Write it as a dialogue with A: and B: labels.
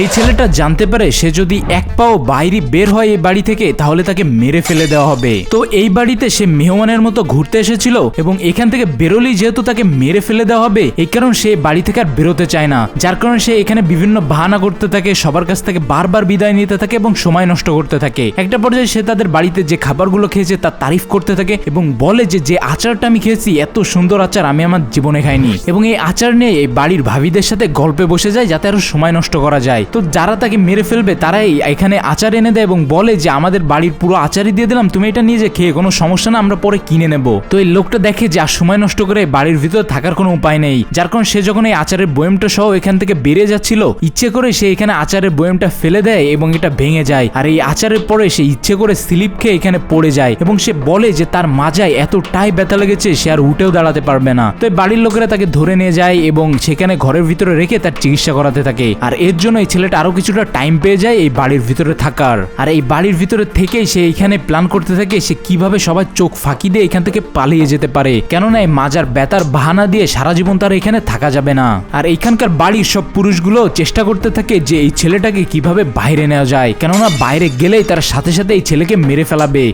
A: এই ছেলেটা জানতে পারে সে যদি এক পাও বাইরে বের হয় এই বাড়ি থেকে, তাহলে তাকে মেরে ফেলে দেওয়া হবে। তো এই বাড়িতে সে মেহমানের মতো ঘুরতে এসেছিল এবং এখান থেকে বেরোলেই যেহেতু তাকে মেরে ফেলে দেওয়া হবে, এই কারণ সে বাড়ি থেকে আর বেরোতে চায় না। যার কারণে সে এখানে বিভিন্ন বাহানা করতে থাকে, সবার কাছ থেকে বারবার বিদায় নিতে থাকে এবং সময় নষ্ট করতে থাকে। একটা পর্যায়ে সে তাদের বাড়িতে যে খাবারগুলো খেয়েছে তার তারিফ করতে থাকে এবং বলে যে যে আচারটা আমি খেয়েছি, এত সুন্দর আচার আমি আমার জীবনে খাইনি। এবং এই আচার নিয়ে এই বাড়ির ভাবিদের সাথে গল্পে বসে যায়, যাতে আরও সময় নষ্ট করা যায়। তো যারা তাকে মেরে ফেলবে, তারাই এখানে আচার এনে দেয় এবং বলে যে, আমাদের বাড়ির পুরো আচারই দিয়ে দিলাম, তুমি এটা নিয়ে যে খেয়ে, কোনো সমস্যা না, আমরা পরে কিনে নেব। তো এই লোকটা দেখে যে, আর সময় নষ্ট করে বাড়ির ভিতর থাকার কোনো উপায় নেই। যার কারণ সে যখন এই আচারের বয়মটা সহ এখান থেকে বেরিয়ে যাচ্ছিল, ইচ্ছে করে সে এখানে আচারের বয়মটা ফেলে দেয় এবং এটা ভেঙে যায়। আর এই আচারের পরে সে ইচ্ছে করে স্লিপ খেয়ে এখানে পড়ে যায় এবং সে বলে যে, তার মাজায় এতটাই ব্যথা লেগেছে, সে আর উঠেও দাঁড়াতে পারবে না। তো বাড়ির লোকেরা তাকে ধরে নিয়ে যায় এবং সেখানে ঘরের ভিতরে রেখে তার চিকিৎসা করাতে থাকে। আর এর জন্য এই ছেলেটা আরও কিছুটা টাইম পেয়ে যায় এই বাড়ির ভিতরে থাকার। আর এই বাড়ির ভিতরে থেকেই সে এখানে প্ল্যান করতে থাকে সে কীভাবে সবার চোখ ফাঁকি দিয়ে এখান থেকে পালিয়ে যেতে পারে। কেননা এই মাজার ব্যথার বাহানা দিয়ে সারা জীবন তার এখানে থাকা যাবে না। আর এইখানকার বাড়ির সব পুরুষগুলো চেষ্টা করতে থাকে যে এই ছেলেটাকে কীভাবে বাইরে নেওয়া যায়। কেননা বাইরে গেলেই তার সাথে সাথে এই ছেলেকে মেরে ফেলাবে।